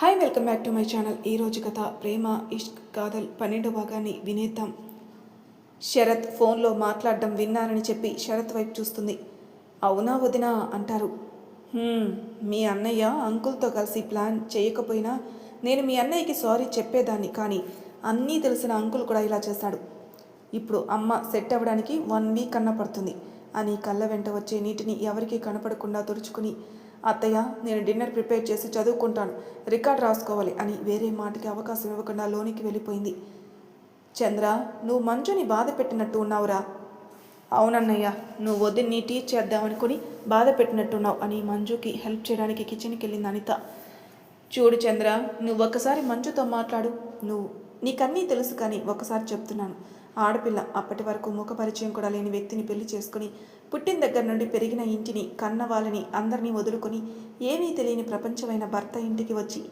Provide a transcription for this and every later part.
Hi welcome back to my channel ఈరోజు కథ ప్రేమ ఇష్క్ కాదల్ పన్నెండో భాగాన్ని వినేద్దాం. శరత్ ఫోన్లో మాట్లాడడం విన్నానని చెప్పి శరత్ వైపు చూస్తుంది. అవునా వదినా అంటారు. మీ అన్నయ్య అంకుల్తో కలిసి ప్లాన్ చేయకపోయినా నేను మీ అన్నయ్యకి సారీ చెప్పేదాన్ని కానీ అన్నీ తెలిసిన అంకుల్ కూడా ఇలా చేశాడు ఇప్పుడు అమ్మ సెట్ అవ్వడానికి వన్ వీక్ అన్న పడుతుంది. అని కళ్ళ వెంట వచ్చే నీటిని ఎవరికీ కనపడకుండా తుడుచుకుని అత్తయ్య నేను డిన్నర్ ప్రిపేర్ చేసి చదువుకుంటాను. రికార్డ్ రాసుకోవాలి అని వేరే మాటకి అవకాశం ఇవ్వకుండా లోనికి వెళ్ళిపోయింది. చంద్ర నువ్వు మంచుని బాధ పెట్టినట్టు ఉన్నావురా. అవునన్నయ్య నువ్వు వదిన్ని టీచ్ చేద్దామనుకుని బాధ పెట్టినట్టున్నావు అని మంజుకి హెల్ప్ చేయడానికి కిచెన్కి వెళ్ళింది అనిత. చూడు చంద్ర నువ్వు ఒక్కసారి మంజుతో మాట్లాడు. నువ్వు నీకన్నీ తెలుసు కానీ ఒకసారి చెప్తున్నాను. ఆడపిల్ల అప్పటి వరకు ముఖ పరిచయం కూడా లేని వ్యక్తిని పెళ్ళి చేసుకుని పుట్టిన దగ్గర నుండి పెరిగిన ఇంటిని కన్న వాళ్ళని అందరినీ వదులుకొని ఏమీ తెలియని ప్రపంచమైన భర్త ఇంటికి వచ్చి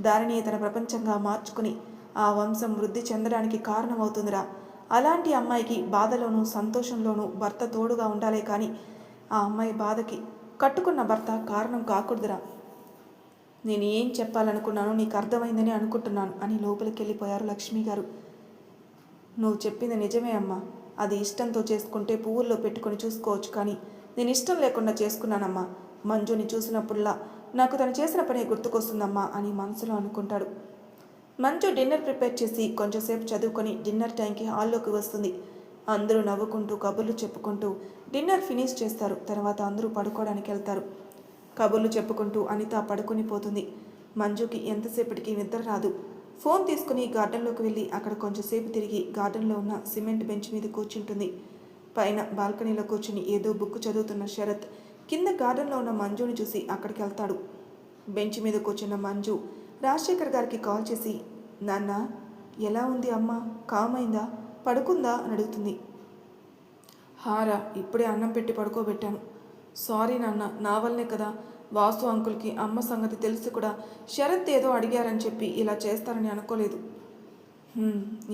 దారిని తన ప్రపంచంగా మార్చుకుని ఆ వంశం వృద్ధి చెందడానికి కారణమవుతుందిరా. అలాంటి అమ్మాయికి బాధలోనూ సంతోషంలోనూ భర్త తోడుగా ఉండాలే కానీ ఆ అమ్మాయి బాధకి కట్టుకున్న భర్త కారణం కాకూడదురా. నేను ఏం చెప్పాలనుకున్నానో నీకు అర్థమైందని అనుకుంటున్నాను అని లోపలికి వెళ్ళిపోయారు లక్ష్మి గారు నువ్వు చెప్పింది నిజమే అమ్మా. అది ఇష్టంతో చేసుకుంటే పువ్వుల్లో పెట్టుకొని చూసుకోవచ్చు కానీ నేను ఇష్టం లేకుండా చేసుకున్నానమ్మా. మంజుని చూసినప్పుడల్లా నాకు తను చేసిన పనే గుర్తుకొస్తుందమ్మా అని మనసులో అనుకుంటాడు. మంజు డిన్నర్ ప్రిపేర్ చేసి కొంచెంసేపు చదువుకొని డిన్నర్ టైంకి హాల్లోకి వస్తుంది. అందరూ నవ్వుకుంటూ కబుర్లు చెప్పుకుంటూ డిన్నర్ ఫినిష్ చేస్తారు. తర్వాత అందరూ పడుకోవడానికి వెళ్తారు. కబుర్లు చెప్పుకుంటూ అనిత పడుకుని పోతుంది. మంజుకి ఎంతసేపటికి నిద్ర రాదు. ఫోన్ తీసుకుని గార్డెన్లోకి వెళ్ళి అక్కడ కొంచెంసేపు తిరిగి గార్డెన్లో ఉన్న సిమెంట్ బెంచ్ మీద కూర్చుంటుంది. పైన బాల్కనీలో కూర్చుని ఏదో బుక్ చదువుతున్న శరత్ కింద గార్డెన్లో ఉన్న మంజుని చూసి అక్కడికి వెళ్తాడు. బెంచ్ మీద కూర్చున్న మంజు రాజశేఖర్ గారికి కాల్ చేసి నాన్న ఎలా ఉంది అమ్మ? కామైందా పడుకుందా? అని అడుగుతుంది. హారా ఇప్పుడే అన్నం పెట్టి పడుకోబెట్టాను. సారీ నాన్న నా వల్లే కదా వాసు అంకుల్కి అమ్మ సంగతి తెలిసి కూడా శరత్ ఏదో అడిగారని చెప్పి ఇలా చేస్తారని అనుకోలేదు.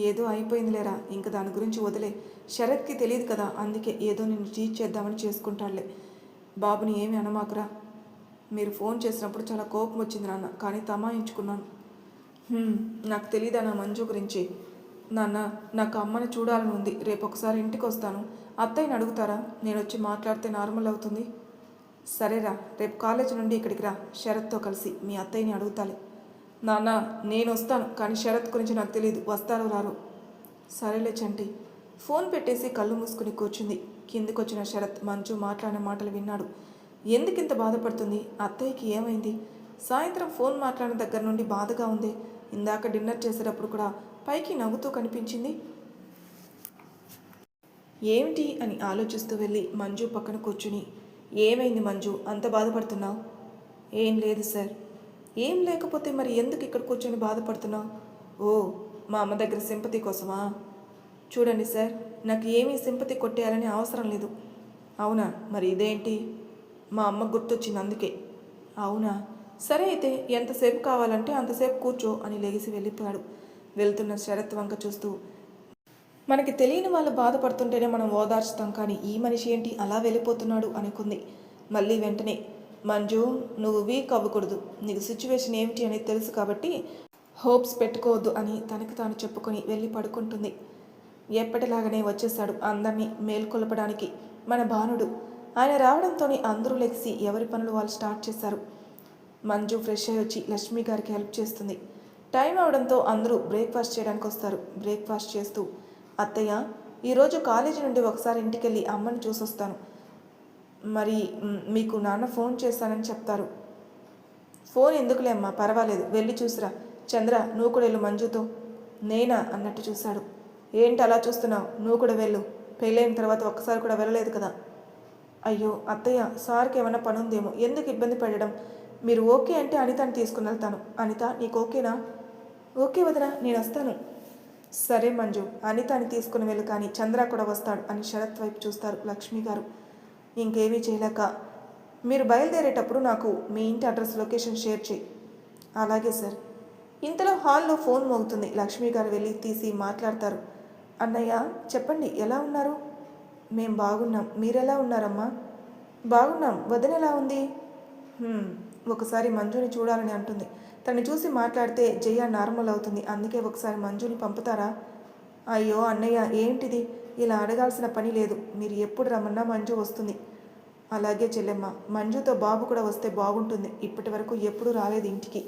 ఏదో అయిపోయిందిలేరా ఇంక దాని గురించి వదిలే. శరత్కి తెలియదు కదా అందుకే ఏదో నిన్ను టీచ్ చేద్దామని చేసుకుంటాడులే. బాబుని ఏమి అనమాకురా. మీరు ఫోన్ చేసినప్పుడు చాలా కోపం వచ్చింది నాన్న కానీ తమాయించుకున్నాను. నాకు తెలియదా నా మంజు గురించి? నాన్న నాకు అమ్మని చూడాలని ఉంది రేపు ఒకసారి ఇంటికి వస్తాను అత్తయ్యని అడుగుతారా? నేను వచ్చి మాట్లాడితే నార్మల్ అవుతుంది. సరేరా రేపు కాలేజ్ నుండి ఇక్కడికి రా శరత్తో కలిసి మీ అత్తయ్యని అడుగుతాలే. నాన్న నేను వస్తాను కానీ శరత్ గురించి నాకు తెలియదు వస్తారో రారు. సరేలే చంటి. ఫోన్ పెట్టేసి కళ్ళు మూసుకుని కూర్చుంది. కిందికొచ్చిన శరత్ మంజు మాట్లాడిన మాటలు విన్నాడు. ఎందుకింత బాధపడుతుంది? అత్తయ్యకి ఏమైంది? సాయంత్రం ఫోన్ మాట్లాడిన దగ్గర నుండి బాధగా ఉంది. ఇందాక డిన్నర్ చేసేటప్పుడు కూడా పైకి నవ్వుతూ కనిపించింది. ఏమిటి అని ఆలోచిస్తూ వెళ్ళి మంజు పక్కన కూర్చుని ఏమైంది మంజు? అంత బాధపడుతున్నావు? ఏం లేదు సార్. ఏం లేకపోతే మరి ఎందుకు ఇక్కడ కూర్చొని బాధపడుతున్నావు? ఓ మా అమ్మ దగ్గర సింపతి కోసమా? చూడండి సార్ నాకు ఏమీ సింపతి కొట్టేయాలని అవసరం లేదు. అవునా? మరి ఇదేంటి? మా అమ్మ గుర్తొచ్చింది అందుకే అవునా? సరే అయితే ఎంతసేపు కావాలంటే అంతసేపు కూర్చో అని లెగిసి వెళ్ళిపోయాడు. వెళ్తున్న శరత్ వంక చూస్తూ మనకి తెలియని వాళ్ళు బాధపడుతుంటేనే మనం ఓదార్చుతాం కానీ ఈ మనిషి ఏంటి? అలా వెళ్ళిపోతున్నాడు అనుకుంది. మళ్ళీ వెంటనే మంజు నువ్వు వీక్ అవ్వకూడదు. నీకు సిచ్యువేషన్ ఏమిటి అనేది తెలుసు కాబట్టి హోప్స్ పెట్టుకోవద్దు అని తనకి తాను చెప్పుకొని వెళ్ళి పడుకుంటుంది. ఎప్పటిలాగానే వచ్చేస్తాడు అందరినీ మేల్కొల్పడానికి. మన భానుడు ఆయన రావడంతోనే అందరూ లెగిసి ఎవరి పనులు వాళ్ళు స్టార్ట్ చేశారు మంజు ఫ్రెష్ అయ్యి వచ్చి లక్ష్మి గారికి హెల్ప్ చేస్తుంది. టైం అవడంతో అందరూ బ్రేక్ఫాస్ట్ చేయడానికి వస్తారు. బ్రేక్ఫాస్ట్ చేస్తూ అత్తయ్య ఈరోజు కాలేజీ నుండి ఒకసారి ఇంటికి వెళ్ళి అమ్మని చూసొస్తాను. మరి మీకు నాన్న ఫోన్ చేస్తానని చెప్తారు. ఫోన్ ఎందుకులే అమ్మా పర్వాలేదు వెళ్ళి చూసిరా. చంద్ర నువ్వు కూడా వెళ్ళు మంజుతో. నేనా? అన్నట్టు చూశాడు. ఏంటి అలా చూస్తున్నావు? నువ్వు కూడా వెళ్ళు. పెళ్ళైన తర్వాత ఒక్కసారి కూడా వెళ్ళలేదు కదా. అయ్యో అత్తయ్య సార్కి ఏమైనా పని ఉందేమో. ఎందుకు ఇబ్బంది పడడం? మీరు ఓకే అంటే అనితని తీసుకుని వెళ్తాను. అనిత నీకు ఓకేనా? ఓకే వదినా నేను వస్తాను. సరే మంజు అనితని తీసుకుని వెళ్ళు కానీ చంద్ర కూడా వస్తాడు అని శరత్ వైపు చూస్తారు లక్ష్మి గారు. ఇంకేమీ చేయలేక మీరు బయలుదేరేటప్పుడు నాకు మీ ఇంటి అడ్రస్ లొకేషన్ షేర్ చేయి. అలాగే సార్. ఇంతలో హాల్లో ఫోన్ మోగుతుంది. లక్ష్మి గారు వెళ్ళి తీసి మాట్లాడతారు. అన్నయ్య చెప్పండి ఎలా ఉన్నారు? మేం బాగున్నాం. మీరెలా ఉన్నారమ్మా? బాగున్నాం. వదిన ఎలా ఉంది? ఒకసారి మంజుని చూడాలని అంటుంది. తను చూసి మాట్లాడితే జయ నార్మల్ అవుతుంది. అందుకే ఒకసారి మంజుని పంపుతారా? అయ్యో అన్నయ్య ఏంటిది? ఇలా అడగాల్సిన పని లేదు. మీరు ఎప్పుడు రమ్మన్నా మంజు వస్తుంది. అలాగే చెల్లెమ్మ మంజుతో బాబు కూడా వస్తే బాగుంటుంది. ఇప్పటి వరకు ఎప్పుడూ రాలేదు ఇంటికి.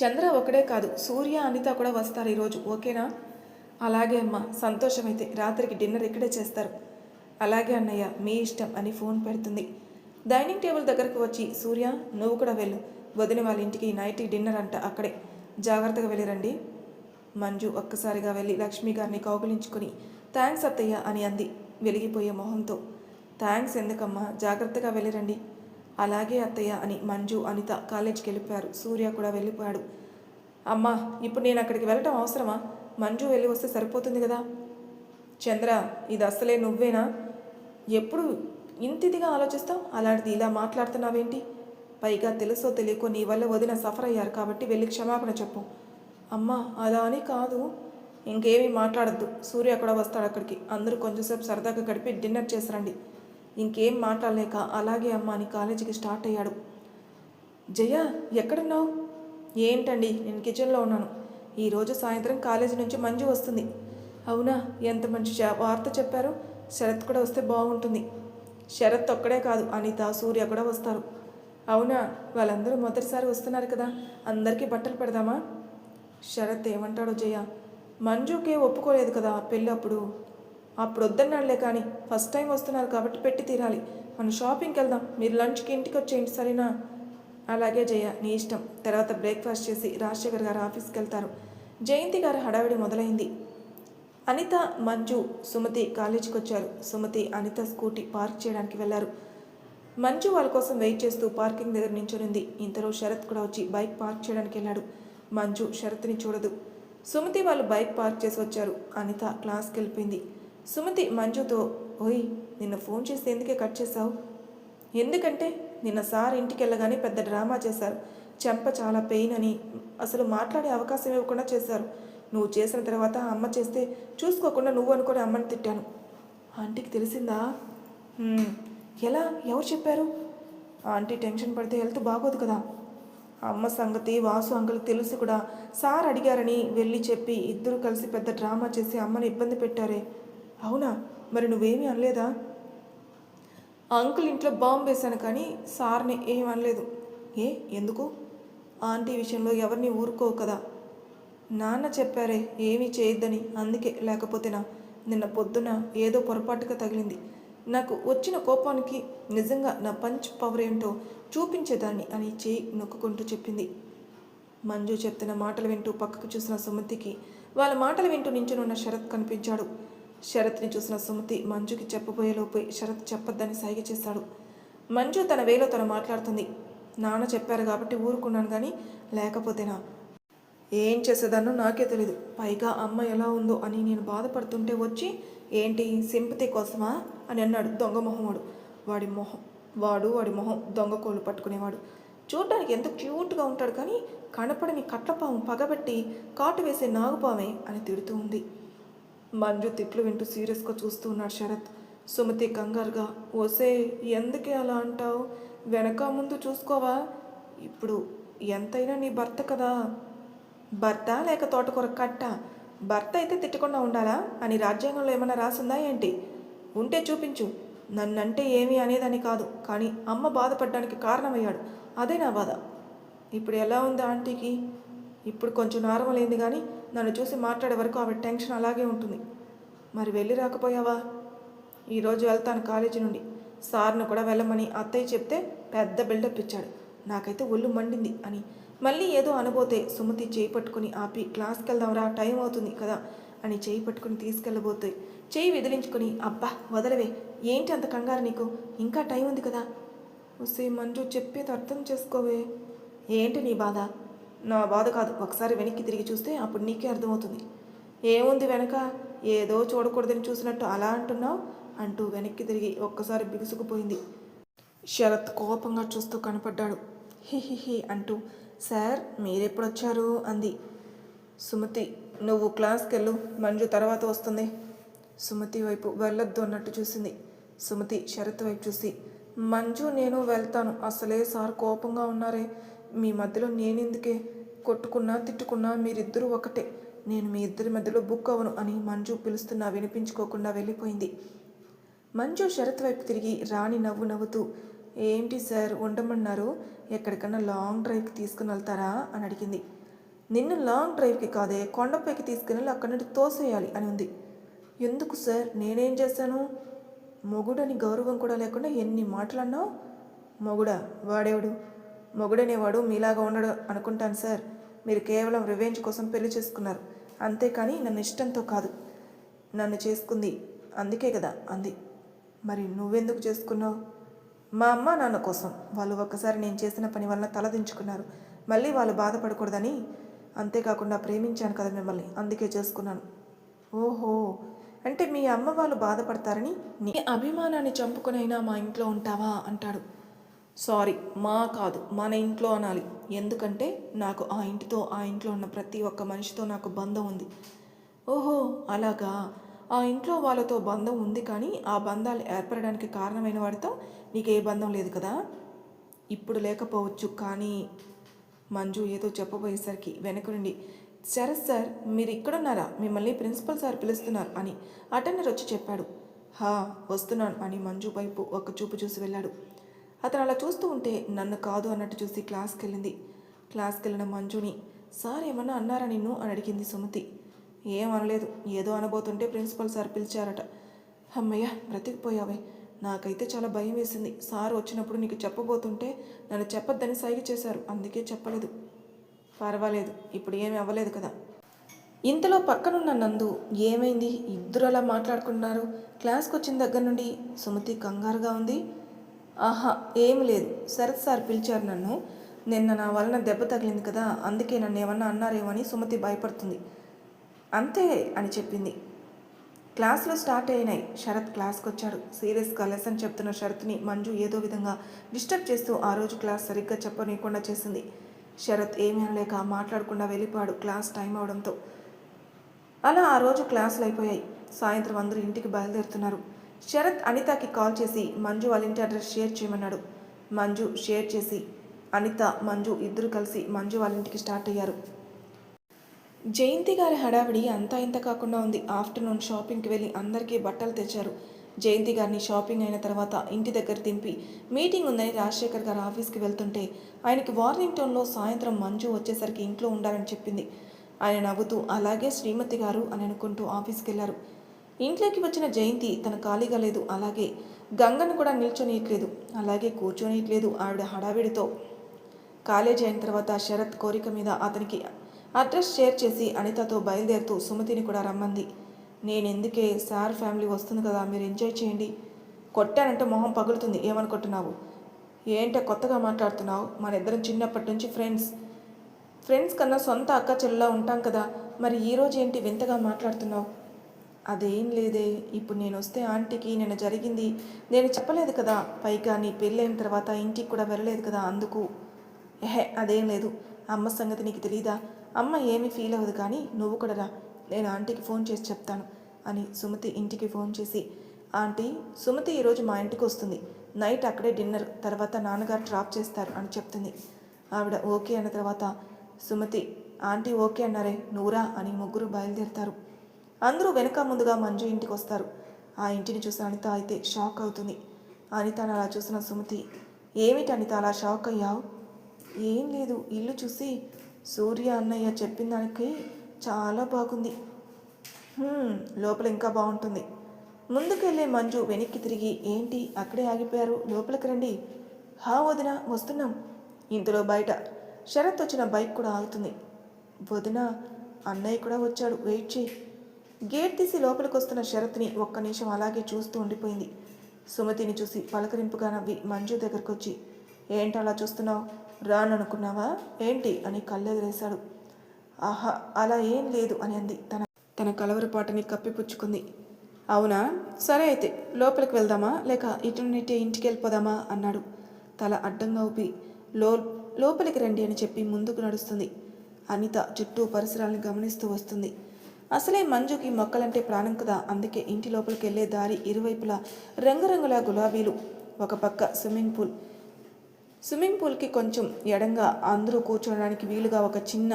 చంద్ర ఒకడే కాదు సూర్య అనిత కూడా వస్తారు ఈరోజు. ఓకేనా? అలాగే అమ్మ సంతోషమైతే రాత్రికి డిన్నర్ ఇక్కడే చేస్తారు. అలాగే అన్నయ్య మీ ఇష్టం అని ఫోన్ పెడుతుంది. డైనింగ్ టేబుల్ దగ్గరకు వచ్చి సూర్య నువ్వు కూడా వెళ్ళు. వదిన వాళ్ళ ఇంటికి నైట్ డిన్నర్ అంట అక్కడే. జాగ్రత్తగా వెళ్ళిరండి. మంజు ఒక్కసారిగా వెళ్ళి లక్ష్మి గారిని కౌగులించుకొని థ్యాంక్స్ అత్తయ్య అని అంది వెలిగిపోయే మొహంతో. థ్యాంక్స్ ఎందుకమ్మా జాగ్రత్తగా వెళ్ళిరండి. అలాగే అత్తయ్య అని మంజు అనిత కాలేజీకి వెళ్ళిపోయారు సూర్య కూడా వెళ్ళిపోయాడు. అమ్మా ఇప్పుడు నేను అక్కడికి వెళ్ళటం అవసరమా? మంజు వెళ్ళి వస్తే సరిపోతుంది కదా? చంద్ర ఇది అస్సలే నువ్వేనా? ఎప్పుడు ఇంత ఇదిగా ఆలోచిస్తావు? అలాంటిది ఇలా మాట్లాడుతున్నావేంటి? పైగా తెలుసో తెలియకో నీ వల్ల వదిన సఫర్ అయ్యారు కాబట్టి వెళ్ళి క్షమాపణ చెప్పు. అమ్మా అలా అని కాదు. ఇంకేమీ మాట్లాడద్దు. సూర్య కూడా వస్తాడు అక్కడికి. అందరూ కొంచెంసేపు సరదాగా గడిపి డిన్నర్ చేసిరండి. ఇంకేం మాట్లాడలేక అలాగే అమ్మ అని కాలేజీకి స్టార్ట్ అయ్యాడు. జయ ఎక్కడున్నావు? ఏంటండి? నేను కిచెన్లో ఉన్నాను. ఈరోజు సాయంత్రం కాలేజీ నుంచి మంజు వస్తుంది. అవునా? ఎంత మంచి వార్త చెప్పారు. శరత్ కూడా వస్తే బాగుంటుంది. శరత్ ఒక్కడే కాదు అనిత సూర్య కూడా వస్తారు. అవునా? వాళ్ళందరూ మొదటిసారి వస్తున్నారు కదా. అందరికీ బట్టలు పెడదామా? శరత్ ఏమంటాడో జయ. మంజుకే ఒప్పుకోలేదు కదా పెళ్ళి అప్పుడు. అప్పుడు వద్దన్నాడులే కానీ ఫస్ట్ టైం వస్తున్నారు కాబట్టి పెట్టి తీరాలి. మనం షాపింగ్కి వెళ్దాం. మీరు లంచ్కి ఇంటికి వచ్చేయండి సరేనా? అలాగే జయ నీ ఇష్టం. తర్వాత బ్రేక్ఫాస్ట్ చేసి రాజశేఖర్ గారు ఆఫీస్కి వెళ్తారు. జయంతి గారు హడావిడి మొదలైంది. అనిత మంజు సుమతి కాలేజీకి వచ్చారు సుమతి అనిత స్కూటీ పార్క్ చేయడానికి వెళ్ళారు మంచు వాళ్ళ కోసం వెయిట్ చేస్తూ పార్కింగ్ దగ్గర నించునింది. ఇంతలో శరత్ కూడా వచ్చి బైక్ పార్క్ చేయడానికి వెళ్ళాడు. మంజు శరత్ని చూడదు. సుమతి వాళ్ళు బైక్ పార్క్ చేసి వచ్చారు. అనిత క్లాస్కి వెళ్ళిపోయింది. సుమతి మంజుతో ఓయ్ నిన్న ఫోన్ చేసి ఎందుకే కట్ చేశావు? ఎందుకంటే నిన్న సార్ ఇంటికి వెళ్ళగానే పెద్ద డ్రామా చేశారు. చెంప చాలా పెయిన్ అని అసలు మాట్లాడే అవకాశం ఇవ్వకుండా చేశారు. నువ్వు చేసిన తర్వాత అమ్మ చేస్తే చూసుకోకుండా నువ్వు అనుకుని అమ్మని తిట్టాను. ఆంటీకి తెలిసిందా? ఎలా? ఎవరు చెప్పారు? ఆంటీ టెన్షన్ పడితే హెల్త్ బాగోదు కదా. అమ్మ సంగతి వాసు అంకుల్ తెలిసి కూడా. సార్ అడిగారని వెళ్ళి చెప్పి ఇద్దరు కలిసి పెద్ద డ్రామా చేసి అమ్మని ఇబ్బంది పెట్టారే. అవునా? మరి నువ్వేమీ అనలేదా? అంకుల్ ఇంట్లో బాంబు వేశాను కానీ సార్ని ఏం అనలేదు. ఏ? ఎందుకు? ఆంటీ విషయంలో ఎవరిని ఊరుకోవు కదా. నాన్న చెప్పారే ఏమీ చేయొద్దని. అందుకే లేకపోతేనా? నిన్న పొద్దున ఏదో పొరపాటుగా తగిలింది. నాకు వచ్చిన కోపానికి నిజంగా నా పంచ్ పవర్ ఏంటో చూపించేదాన్ని అని చేయి నొక్కుంటూ చెప్పింది. మంజు చెప్తున్న మాటలు వింటూ పక్కకు చూసిన సుమతికి వాళ్ళ మాటలు వింటూ నించునున్న శరత్ కనిపించాడు. శరత్ని చూసిన సుమతి మంజుకి చెప్పబోయేలోపే శరత్ చెప్పొద్దని సైగ చేశాడు మంజు తన వేలో తను మాట్లాడుతుంది. నాన్న చెప్పారు కాబట్టి ఊరుకున్నాను కానీ లేకపోతేనా? ఏం చేసేదాన్నో నాకే తెలీదు. పైగా అమ్మ ఎలా ఉందో అని నేను బాధపడుతుంటే వచ్చి ఏంటి? సింపతి కోసమా? అని అన్నాడు దొంగ మొహమాడు. వాడి మొహం వాడు వాడి మొహం దొంగ కోళ్ళు పట్టుకునేవాడు. చూడడానికి ఎంత క్యూట్గా ఉంటాడు కానీ కనపడని కట్లపాము పగబెట్టి కాటు వేసే నాగుపామే అని తిడుతూ ఉంది. మంజు తిట్లు వింటూ సీరియస్గా చూస్తూ ఉన్నాడు శరత్. సుమతి కంగారుగా ఓసే ఎందుకే అలా అంటావు? వెనక ముందు చూసుకోవా? ఇప్పుడు ఎంతైనా నీ భర్త కదా. భర్త లేక తోటకూర కట్ట. భర్త అయితే తిట్టకుండా ఉండాలా? అని రాజ్యాంగంలో ఏమైనా రాసిందా ఏంటి? ఉంటే చూపించు. నన్నంటే ఏమి అనేదని కాదు. కానీ అమ్మ బాధపడడానికి కారణమయ్యాడు. అదే నా బాధ. ఇప్పుడు ఎలా ఉంది ఆంటీకి? ఇప్పుడు కొంచెం నార్మల్ అయింది కానీ నన్ను చూసి మాట్లాడే వరకు ఆవిడ టెన్షన్ అలాగే ఉంటుంది. మరి వెళ్ళి రాకపోయావా? ఈరోజు వెళ్తాను కాలేజీ నుండి. సార్ను కూడా వెళ్ళమని అత్తయ్య చెప్తే పెద్ద బిల్డప్ ఇచ్చాడు. నాకైతే ఒళ్ళు మండింది అని మళ్ళీ ఏదో అనబోతే సుమతి చేయి పట్టుకుని ఆపి క్లాస్కి వెళ్దాంరా టైం అవుతుంది కదా అని చేయి పట్టుకుని తీసుకెళ్ళబోతే చేయి వెదిలించుకుని అబ్బా వదలవే ఏంటి అంత కంగారు నీకు? ఇంకా టైం ఉంది కదా. వస్తే మంజు చెప్పేది అర్థం చేసుకోవే. ఏంటి నీ బాధ? నా బాధ కాదు ఒకసారి వెనక్కి తిరిగి చూస్తే అప్పుడు నీకే అర్థమవుతుంది. ఏముంది వెనక? ఏదో చూడకూడదని చూసినట్టు అలా అంటున్నావు? అంటూ వెనక్కి తిరిగి ఒక్కసారి బిగుసుకుపోయింది. శరత్ కోపంగా చూస్తూ కనపడ్డాడు. హి హి అంటూ సార్ మీరెప్పుడు వచ్చారు అంది. సుమతి నువ్వు క్లాస్కి వెళ్ళు మంజు తర్వాత వస్తుంది. సుమతి వైపు వెళ్ళొద్దు అన్నట్టు చూసింది. సుమతి శరత్ వైపు చూసి మంజు నేను వెళ్తాను. అసలే సార్ కోపంగా ఉన్నారే. మీ మధ్యలో నేనెందుకే? కొట్టుకున్నా తిట్టుకున్నా మీరిద్దరూ ఒకటే. నేను మీ ఇద్దరి మధ్యలో బుక్ అవను అని మంజు పిలుస్తున్నా వినిపించుకోకుండా వెళ్ళిపోయింది. మంజు శరత్ వైపు తిరిగి రాణి నవ్వు నవ్వుతూ ఏంటి సార్ ఉండమన్నారు? ఎక్కడికన్నా లాంగ్ డ్రైవ్కి తీసుకుని వెళ్తారా? అని అడిగింది. నిన్ను లాంగ్ డ్రైవ్కి కాదే కొండపైకి తీసుకుని వెళ్ళి అక్కడి నుండి తోసేయాలి అని ఉంది. ఎందుకు సార్? నేనేం చేశాను? మొగుడని గౌరవం కూడా లేకుండా ఎన్ని మాటలన్నావు? మొగుడా? వాడేవాడు? మొగుడనేవాడు మీలాగా ఉండడు అనుకుంటాను సార్. మీరు కేవలం రివెంజ్ కోసం పెళ్ళి చేసుకున్నారు. అంతేకాని నన్ను ఇష్టంతో కాదు. నన్ను చేసుకుంది. అందుకే కదా అంది. మరి నువ్వెందుకు చేసుకున్నావు? మా అమ్మ నాన్న కోసం వాళ్ళు ఒక్కసారి నేను చేసిన పని వలన తలదించుకున్నారు మళ్ళీ వాళ్ళు బాధపడకూడదని అంతేకాకుండా ప్రేమించాను కదా మిమ్మల్ని అందుకే చేసుకున్నాను. ఓహో! అంటే మీ అమ్మ వాళ్ళు బాధపడతారని నీ అభిమానాన్ని చంపుకునైనా మా ఇంట్లో ఉంటావా? అంటాడు. సారీ మా కాదు మన ఇంట్లో అనాలి. ఎందుకంటే నాకు ఆ ఇంటితో ఆ ఇంట్లో ఉన్న ప్రతి ఒక్క మనిషితో నాకు బంధం ఉంది. ఓహో! అలాగా. ఆ ఇంట్లో వాళ్ళతో బంధం ఉంది కానీ ఆ బంధాలు ఏర్పడడానికి కారణమైన వాడితో నీకు ఏ బంధం లేదు కదా? ఇప్పుడు లేకపోవచ్చు కానీ మంజు ఏదో చెప్పబోయేసరికి వెనక నుండి శరత్ సార్ మీరు ఇక్కడున్నారా మిమ్మల్ని ప్రిన్సిపల్ సార్ పిలుస్తున్నారు అని అటెండర్ వచ్చి చెప్పాడు. హా వస్తున్నాను అని మంజు వైపు ఒక చూపు చూసి వెళ్ళాడు. అతను అలా చూస్తూ ఉంటే నన్ను కాదు అన్నట్టు చూసి క్లాస్కి వెళ్ళింది క్లాస్కి వెళ్ళిన మంజుని సార్ ఏమన్నా అన్నారా నిన్ను? అని అడిగింది సుమతి. ఏం అనలేదు ఏదో అనబోతుంటే ప్రిన్సిపల్ సార్ పిలిచారట. అమ్మయ్య బ్రతికిపోయావే. నాకైతే చాలా భయం వేసింది. సార్ వచ్చినప్పుడు నీకు చెప్పబోతుంటే నన్ను చెప్పొద్దని సైగ చేశారు. అందుకే చెప్పలేదు. పర్వాలేదు. ఇప్పుడు ఏమీ అవ్వలేదు కదా. ఇంతలో పక్కనున్న నందు ఏమైంది? ఇద్దరు అలా మాట్లాడుకుంటున్నారు. క్లాస్కి వచ్చిన దగ్గర నుండి సుమతి కంగారుగా ఉంది. ఆహా ఏమి లేదు. శరత్ సార్ పిలిచారు నన్ను. నిన్న నా వలన దెబ్బ తగిలింది కదా. అందుకే నన్ను ఏమన్నా అన్నారేమో అని సుమతి భయపడుతుంది. అంతే అని చెప్పింది. క్లాసులు స్టార్ట్ అయినాయి. శరత్ క్లాస్కి వచ్చాడు సీరియస్గా లెసన్ చెప్తున్న శరత్ని మంజు ఏదో విధంగా డిస్టర్బ్ చేస్తూ ఆ రోజు క్లాస్ సరిగ్గా చెప్పనీయకుండా చేసింది. శరత్ ఏమీ అనలేక మాట్లాడకుండా వెళ్ళిపోయాడు క్లాస్ టైం అవడంతో. అలా ఆ రోజు క్లాసులు అయిపోయాయి. సాయంత్రం అందరూ ఇంటికి బయలుదేరుతున్నారు. శరత్ అనితకి కాల్ చేసి మంజు వాళ్ళ ఇంటి అడ్రస్ షేర్ చేయమన్నాడు. మంజు షేర్ చేసి అనిత మంజు ఇద్దరు కలిసి మంజు వాళ్ళ ఇంటికి స్టార్ట్ అయ్యారు. జయంతి గారి హడావిడి అంతా ఇంత కాకుండా ఉంది. ఆఫ్టర్నూన్ షాపింగ్కి వెళ్ళి అందరికీ బట్టలు తెచ్చారు. జయంతి గారిని షాపింగ్ అయిన తర్వాత ఇంటి దగ్గర దింపి మీటింగ్ ఉందని రాజశేఖర్ గారు ఆఫీస్కి వెళ్తుంటే ఆయనకి వార్నింగ్ టోన్లో సాయంత్రం మంజు వచ్చేసరికి ఇంట్లో ఉండాలని చెప్పింది. ఆయన నవ్వుతూ అలాగే శ్రీమతి గారు అని అనుకుంటూ ఆఫీస్కి వెళ్ళారు. ఇంట్లోకి వచ్చిన జయంతి తన ఖాళీగా లేదు. అలాగే గంగను కూడా నిల్చొనియట్లేదు. అలాగే కూర్చొనియట్లేదు ఆవిడ హడావిడితో. కాలేజీ అయిన తర్వాత శరత్ కోరిక మీద అతనికి అడ్రస్ షేర్ చేసి అనితతో బయలుదేరుతూ సుమతిని కూడా రమ్మంది. నేను ఎందుకే సార్ ఫ్యామిలీ వస్తుంది కదా మీరు ఎంజాయ్ చేయండి. కొట్టానంటే మొహం పగులుతుంది. ఏమనుకుంటున్నావు? ఏంటో కొత్తగా మాట్లాడుతున్నావు? మన ఇద్దరం చిన్నప్పటి నుంచి ఫ్రెండ్స్. ఫ్రెండ్స్ కన్నా సొంత అక్క చెల్లెలా ఉంటాం కదా మరి ఈరోజు ఏంటి వింతగా మాట్లాడుతున్నావు? అదేం లేదే. ఇప్పుడు నేను వస్తే ఆంటీకి నిన్న జరిగింది. నేను చెప్పలేదు కదా పైగా నీ పెళ్ళైన తర్వాత ఇంటికి కూడా వెళ్ళలేదు కదా అందుకు. ఎహే అదేం లేదు. అమ్మ సంగతి నీకు తెలీదా? అమ్మ ఏమీ ఫీల్ అవ్వదు కానీ నువ్వు కూడా రా నేను ఆంటీకి ఫోన్ చేసి చెప్తాను అని సుమతి ఇంటికి ఫోన్ చేసి ఆంటీ సుమతి ఈరోజు మా ఇంటికి వస్తుంది. నైట్ అక్కడే డిన్నర్ తర్వాత నాన్నగారు డ్రాప్ చేస్తారు అని చెప్తుంది. ఆవిడ ఓకే అన్న తర్వాత సుమతి ఆంటీ ఓకే అన్నారే నూరా అని ముగ్గురు బయలుదేరుతారు. అందరూ వెనక ముందుగా మంజు ఇంటికి వస్తారు. ఆ ఇంటిని చూసిన అనిత అయితే షాక్ అవుతుంది. అనితను అలా చూసిన సుమతి ఏమిటి అనిత అలా షాక్ అయ్యావు? ఏం లేదు ఇల్లు చూసి సూర్య అన్నయ్య చెప్పిన దానికి చాలా బాగుంది. లోపల ఇంకా బాగుంటుంది. ముందుకెళ్ళే మంజు వెనక్కి తిరిగి ఏంటి అక్కడే ఆగిపోయారు? లోపలికి రండి. హా వదిన వస్తున్నాం. ఇంతలో బయట శరత్ వచ్చిన బైక్ కూడా ఆగుతుంది. వదిన అన్నయ్య కూడా వచ్చాడు వెయిట్ చేయి. గేట్ తీసి లోపలికి వస్తున్న శరత్ని ఒక్క నిమిషం అలాగే చూస్తూ ఉండిపోయింది. సుమతిని చూసి పలకరింపుగా నవ్వి మంజు దగ్గరకు వచ్చి ఏంటి అలా చూస్తున్నావు? రాననుకున్నావా? ఏంటి? అని కళ్ళెదిరేశాడు ఆహా అలా ఏం లేదు అని అంది. తన తన కలవరపాటని కప్పిపుచ్చుకుంది. అవునా? సరే అయితే లోపలికి వెళ్దామా? లేక ఇటు నుండి ఇంటికి వెళ్ళిపోదామా అన్నాడు. తల అడ్డంగా ఊపి లో లోపలికి రండి అని చెప్పి ముందుకు నడుస్తుంది. అనిత చుట్టూ పరిసరాలను గమనిస్తూ వస్తుంది. అసలే మంజుకి మొక్కలంటే ప్రాణం కదా? అందుకే ఇంటి లోపలికి వెళ్ళే దారి ఇరువైపులా రంగురంగుల గులాబీలు. ఒక పక్క స్విమ్మింగ్ పూల్ స్విమ్మింగ్ పూల్కి కొంచెం ఎడంగా అందరూ కూర్చోడానికి వీలుగా ఒక చిన్న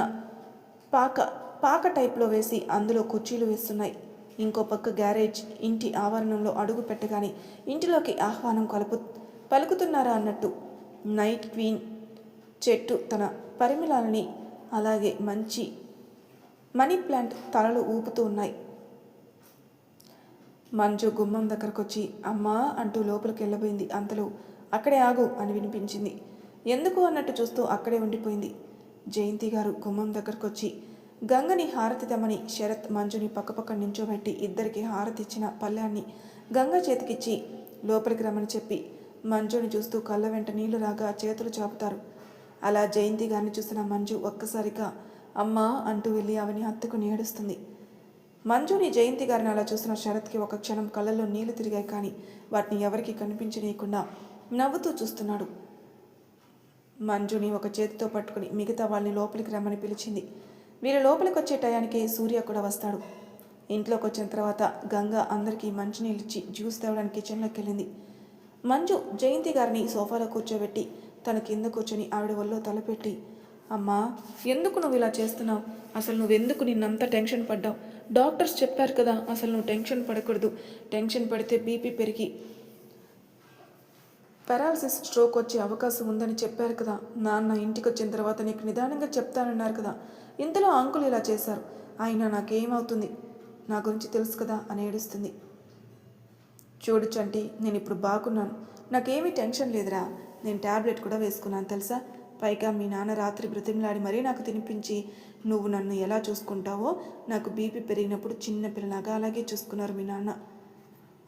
పాక పాక టైప్లో వేసి అందులో కుర్చీలు వేస్తున్నాయి. ఇంకో పక్క గ్యారేజ్ ఇంటి ఆవరణంలో అడుగు పెట్టగానే ఇంటిలోకి ఆహ్వానం కలుపు పలుకుతున్నారా అన్నట్టు నైట్ క్వీన్ చెట్టు తన పరిమళాలని అలాగే మంచి మనీ ప్లాంట్ తలలు ఊపుతూ ఉన్నాయి. మంజు గుమ్మం దగ్గరకు వచ్చి అమ్మా అంటూ లోపలికి వెళ్ళబోయింది అంతలో అక్కడే ఆగు అని వినిపించింది. ఎందుకు అన్నట్టు చూస్తూ అక్కడే ఉండిపోయింది. జయంతి గారు గుమ్మం దగ్గరకు వచ్చి గంగని హారతి తెమ్మని శరత్ మంజుని పక్కపక్క నించోబెట్టి ఇద్దరికి హారతి ఇచ్చిన పళ్ళ్యాన్ని గంగ చేతికిచ్చి లోపలికి రమ్మని చెప్పి మంజుని చూస్తూ కళ్ళ వెంట నీళ్ళు రాగా చేతులు చాపుతారు. అలా జయంతి గారిని చూసిన మంజు ఒక్కసారిగా అమ్మా అంటూ వెళ్ళి అవని హత్తుకుని ఏడుస్తుంది. మంజుని జయంతి గారిని అలా చూసిన శరత్కి ఒక క్షణం కళ్ళల్లో నీళ్ళు తిరిగాయి కానీ వాటిని ఎవరికి కనిపించనీయకుండా నవ్వుతూ చూస్తున్నాడు. మంజుని ఒక చేతితో పట్టుకుని మిగతా వాళ్ళని లోపలికి రమ్మని పిలిచింది. వీరు లోపలికి వచ్చే టయానికి సూర్య కూడా వస్తాడు. ఇంట్లోకి వచ్చిన తర్వాత గంగ అందరికీ మంచినీళ్ళు ఇచ్చి జ్యూస్ తేవడానికి కిచెన్లోకి వెళ్ళింది మంజు జయంతి గారిని సోఫాలో కూర్చోబెట్టి తన కింద కూర్చొని ఆవిడ ఒళ్ళో తలపెట్టి అమ్మా ఎందుకు నువ్వు ఇలా చేస్తున్నావు? అసలు నువ్వెందుకు నిన్నంత టెన్షన్ పడ్డావు? డాక్టర్స్ చెప్పారు కదా అసలు నువ్వు టెన్షన్ పడకూడదు. టెన్షన్ పడితే బీపీ పెరిగి పెరాలసిస్ స్ట్రోక్ వచ్చే అవకాశం ఉందని చెప్పారు కదా. నాన్న ఇంటికి వచ్చిన తర్వాత నీకు నిదానంగా చెప్తానన్నారు కదా. ఇంతలో అంకులు ఇలా చేశారు. అయినా నాకేమవుతుంది? నా గురించి తెలుసు కదా అని ఏడుస్తుంది. చూడు చంటి నేను ఇప్పుడు బాగున్నాను. నాకేమీ టెన్షన్ లేదురా. నేను ట్యాబ్లెట్ కూడా వేసుకున్నాను తెలుసా? పైగా మీ నాన్న రాత్రి బ్రతిమలాడి మరీ నాకు తినిపించి నువ్వు నన్ను ఎలా చూసుకుంటావో? నాకు బీపీ పెరిగినప్పుడు చిన్న పిల్లలాగా అలాగే చూసుకున్నారు మీ నాన్న.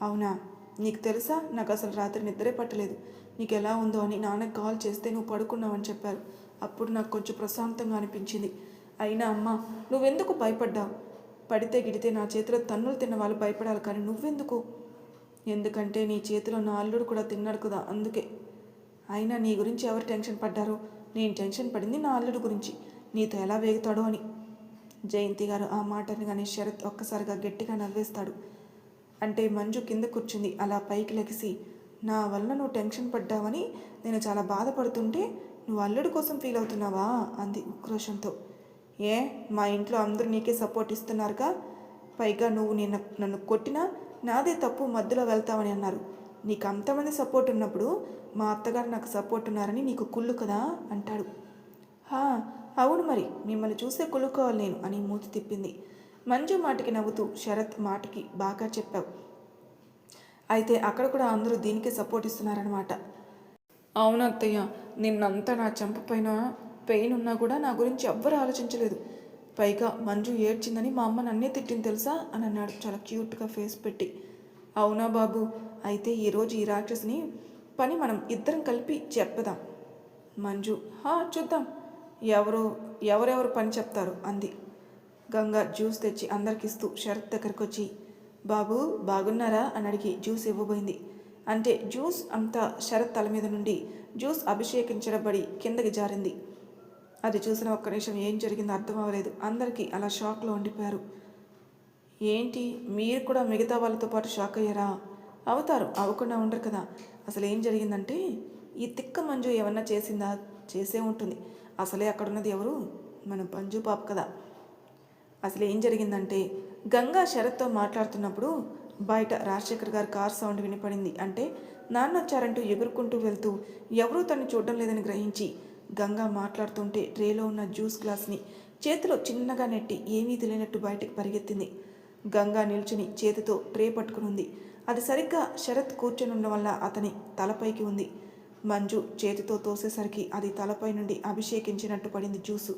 అవునా? నీకు తెలుసా? నాకు అసలు రాత్రి నిద్రే పట్టలేదు. నీకు ఎలా ఉందో అని నాన్నకు కాల్ చేస్తే నువ్వు పడుకున్నావని చెప్పారు. అప్పుడు నాకు కొంచెం ప్రశాంతంగా అనిపించింది. అయినా అమ్మ నువ్వెందుకు భయపడ్డావు? పడితే గిడితే నా చేతిలో తన్నులు తిన్న వాళ్ళు భయపడాలి కానీ నువ్వెందుకు? ఎందుకంటే నీ చేతిలో నా అల్లుడు కూడా తిన్నాడు కదా అందుకే. అయినా నీ గురించి ఎవరు టెన్షన్ పడ్డారో? నేను టెన్షన్ పడింది నా అల్లుడు గురించి. నీతో ఎలా వేగుతాడో అని. జయంతి గారు ఆ మాటని కానీ శరత్ ఒక్కసారిగా గట్టిగా నవ్వేస్తాడు. అంటే మంజు కింద కూర్చుంది. అలా పైకి లెగిసి నా వల్ల నువ్వు టెన్షన్ పడ్డావని నేను చాలా బాధపడుతుంటే నువ్వు అల్లుడు కోసం ఫీల్ అవుతున్నావా? అంది ఉక్రోషంతో. ఏ మా ఇంట్లో అందరూ నీకే సపోర్ట్ ఇస్తున్నారుగా? పైగా నువ్వు నిన్న నన్ను కొట్టినా నాదే తప్పు మధ్యలో వెళ్తావని అన్నారు. నీకు అంతమంది సపోర్ట్ ఉన్నప్పుడు మా అత్తగారు నాకు సపోర్ట్ ఉన్నారని నీకు కుళ్ళు కదా? అంటాడు. హా అవును మరి. మిమ్మల్ని చూసే కుళ్ళుకోవాలి నేను అని మూతి తిప్పింది. మంజు మాటకి నవ్వుతూ శరత్ మాటకి బాగా చెప్పావు. అయితే అక్కడ కూడా అందరూ దీనికి సపోర్ట్ ఇస్తున్నారనమాట అవును అత్తయ్య నిన్నంతా నా చంపపైన పెయిన్ ఉన్నా కూడా నా గురించి ఎవ్వరు ఆలోచించలేదు. పైగా మంజు ఏడ్చిందని మా అమ్మ నన్నే తిట్టింది తెలుసా? అని అన్నాడు చాలా క్యూట్గా ఫేస్ పెట్టి. అవునా బాబు? అయితే ఈరోజు ఈ రాక్షసిని పని మనం ఇద్దరం కలిపి చెప్పదాం. మంజు హా చూద్దాం. ఎవరు ఎవరెవరు పని చెప్తారు? అంది. గంగ జ్యూస్ తెచ్చి అందరికిస్తూ శరత్ దగ్గరకు వచ్చి బాబు బాగున్నారా? అని అడిగి జ్యూస్ ఇవ్వబోయింది. అంటే జ్యూస్ అంతా శరత్ తల మీద నుండి జ్యూస్ అభిషేకించడబడి కిందకి జారింది. అది చూసిన ఒక్క నిమిషం ఏం జరిగిందో అర్థం అవ్వలేదు. అందరికీ అలా షాక్లో ఉండిపోయారు. ఏంటి? మీరు కూడా మిగతా వాళ్ళతో పాటు షాక్ అయ్యారా? అవుతారు అవ్వకుండా ఉండరు కదా. అసలు ఏం జరిగిందంటే ఈ తిక్క మంజు ఏమన్నా చేసిందా? చేసే ఉంటుంది. అసలే అక్కడ ఉన్నది ఎవరు? మన పంజు పాప కదా. అసలు ఏం జరిగిందంటే గంగా శరత్తో మాట్లాడుతున్నప్పుడు బయట రాజశేఖర్ గారి కార్ సౌండ్ వినపడింది. అంటే నాన్న వచ్చారంటూ ఎగురుకుంటూ వెళ్తూ ఎవరూ తను చూడడం లేదని గ్రహించి గంగా మాట్లాడుతుంటే ట్రేలో ఉన్న జ్యూస్ గ్లాస్ని చేతిలో చిన్నగా నెట్టి ఏమీ తెలియనట్టు బయటికి పరిగెత్తింది. గంగా నిల్చుని చేతితో ట్రే పట్టుకుని ఉంది అది సరిగ్గా శరత్ కూర్చొని ఉండడం వల్ల అతని తలపైకి ఉంది. మంజు చేతితో తోసేసరికి అది తలపై నుండి అభిషేకించినట్టు పడింది జ్యూసు.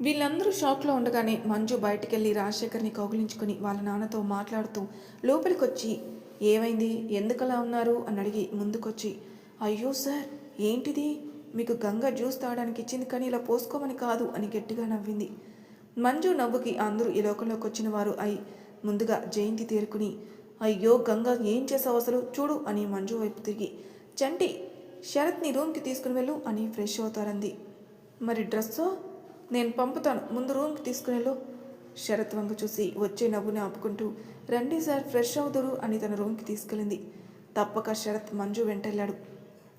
వీళ్ళందరూ షాక్లో ఉండగానే మంజు బయటకెళ్ళి రాజశేఖర్ని కౌగిలించుకుని వాళ్ళ నాన్నతో మాట్లాడుతూ లోపలికొచ్చి ఏమైంది? ఎందుకలా ఉన్నారు? అని అడిగి ముందుకొచ్చి అయ్యో సార్ ఏంటిది? మీకు గంగ జ్యూస్ తాగడానికి ఇచ్చింది కానీ ఇలా పోసుకోమని కాదు అని గట్టిగా నవ్వింది. మంజు నవ్వుకి అందరూ ఈ లోకంలోకి వచ్చిన వారు అయి ముందుగా జయంతి తేరుకుని అయ్యో గంగ ఏం చేసావు అసలు? చూడు అని మంజు వైపు తిరిగి చంటి శరత్ని రూమ్కి తీసుకుని వెళ్ళు అని ఫ్రెష్ అవుతారంది. మరి డ్రెస్సో? నేను పంపుతాను. ముందు రూమ్కి తీసుకునేలో శరత్ వంక చూసి వచ్చే నవ్వుని ఆపుకుంటూ రండి సార్ ఫ్రెష్ అవుదురు అని తన రూమ్కి తీసుకెళ్ళింది. తప్పక శరత్ మంజు వెంటెళ్ళాడు.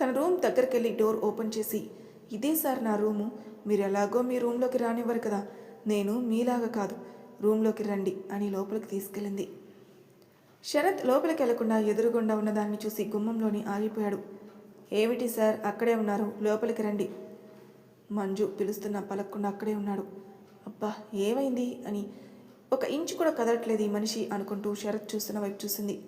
తన రూమ్ దగ్గరికి వెళ్ళి డోర్ ఓపెన్ చేసి ఇదే సార్ నా రూము. మీరు ఎలాగో మీ రూమ్లోకి రానివ్వరు కదా. నేను మీలాగా కాదు. రూమ్లోకి రండి అని లోపలికి తీసుకెళ్ళింది. శరత్ లోపలికి వెళ్ళకుండా ఎదురుగుండా ఉన్నదాన్ని చూసి గుమ్మంలోని ఆగిపోయాడు. ఏమిటి సార్? అక్కడే ఉన్నారు. లోపలికి రండి. మంజు పిలుస్తున్న పలక్కుండా అక్కడే ఉన్నాడు. అబ్బా ఏమైంది? అని ఒక ఇంచు కూడా కదలట్లేదు ఈ మనిషి అనుకుంటూ శరత్ చూస్తున్న వైపు చూసింది.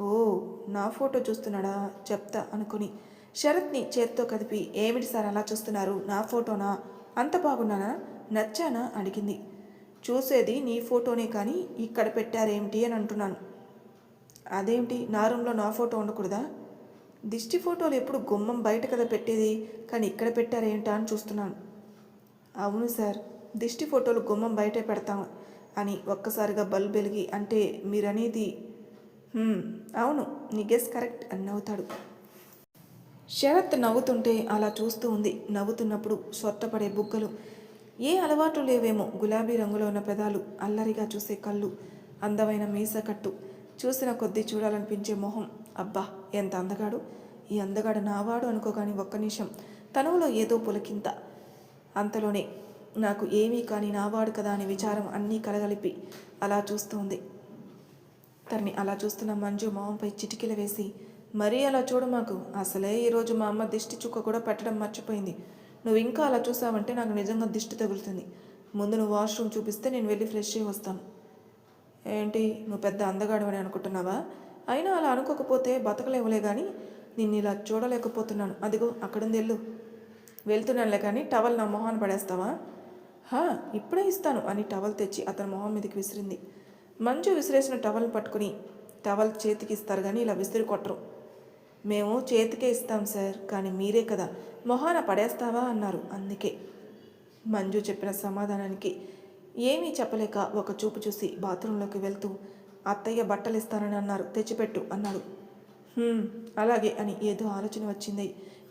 ఓ నా ఫోటో చూస్తున్నాడా? చెప్తా అనుకుని శరత్ని చేత్తో కదిపి ఏమిటి సార్ అలా చూస్తున్నారు? నా ఫోటోనా? అంత బాగున్నానా? నచ్చానా? అడిగింది. చూసేది నీ ఫోటోనే కానీ ఇక్కడ పెట్టారేమిటి? అని అంటున్నాను. అదేమిటి? నా రూమ్లో నా ఫోటో ఉండకూడదా? దిష్టి ఫోటోలు ఎప్పుడు గుమ్మం బయట కదా పెట్టేది? కానీ ఇక్కడ పెట్టారేంటా అని చూస్తున్నాను. అవును సార్ దిష్టి ఫోటోలు గుమ్మం బయటే పెడతాము అని ఒక్కసారిగా బల్బ్ వెలిగి అంటే మీరనేది? అవును నీ గెస్ కరెక్ట్ అని నవ్వుతాడు. శరత్ నవ్వుతుంటే అలా చూస్తూ ఉంది. నవ్వుతున్నప్పుడు సొట్టపడే బుగ్గలు. ఏ అలవాటు లేవేమో గులాబీ రంగులో ఉన్న పెదాలు అల్లరిగా చూసే కళ్ళు అందమైన మీసకట్టు చూసిన కొద్దీ చూడాలనిపించే మొహం. అబ్బా ఎంత అందగాడు. ఈ అందగాడు నావాడు అనుకోగాని ఒక్క నిమిషం. తనువులో ఏదో పులకింత. అంతలోనే నాకు ఏమీ కానీ నావాడు కదా అనే విచారం అన్నీ కలగలిపి అలా చూస్తూ ఉంది తనని అలా చూస్తున్న మంజు మామంపై చిటికెలు వేసి మరీ అలా చూడు మాకు అసలే ఈరోజు మా అమ్మ దిష్టి చుక్క కూడా పెట్టడం మర్చిపోయింది. నువ్వు ఇంకా అలా చూసావంటే నాకు నిజంగా దిష్టి తగులుతుంది. ముందు నువ్వు వాష్రూమ్ చూపిస్తే నేను వెళ్ళి ఫ్రెష్ అయ్యి వస్తాను. ఏంటి నువ్వు పెద్ద అందగాడు అని అనుకుంటున్నావా? అయినా అలా అనుకోకపోతే బతకలేవులే కానీ నిన్ను ఇలా చూడలేకపోతున్నాను. అదిగో అక్కడుంది వెళ్ళు వెళ్తున్నానులే కానీ టవల్ నా మొహాన్ని పడేస్తావా? హా ఇప్పుడే ఇస్తాను అని టవల్ తెచ్చి అతని మొహం మీదకి విసిరింది. మంచు విసిరేసిన టవల్ని పట్టుకుని టవల్ చేతికి ఇస్తారు కానీ ఇలా విసిరి కొట్టరు. మేము చేతికే ఇస్తాం సార్ కానీ మీరే కదా. మొహాన పడేస్తావా అన్నారు. అందుకే మంజు చెప్పిన సమాధానానికి ఏమీ చెప్పలేక ఒక చూపు చూసి బాత్రూంలోకి వెళ్తూ అత్తయ్య బట్టలు ఇస్తానని అన్నారు. తెచ్చిపెట్టు అన్నాడు. అలాగే అని ఏదో ఆలోచన వచ్చింది.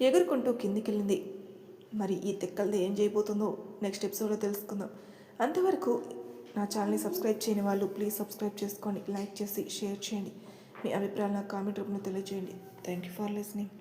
ఎగురుకుంటూ కిందికెళ్ళింది. మరి ఈ తిక్కలది ఏం చేయబోతుందో నెక్స్ట్ ఎపిసోడ్లో తెలుసుకుందాం. అంతవరకు నా ఛానల్ని సబ్స్క్రైబ్ చేయని వాళ్ళు ప్లీజ్ సబ్స్క్రైబ్ చేసుకోండి లైక్ చేసి షేర్ చేయండి. మీ అభిప్రాయాలు నాకు కామెంట్ రూపంలో తెలియజేయండి థ్యాంక్ యూ ఫర్ లిసనింగ్.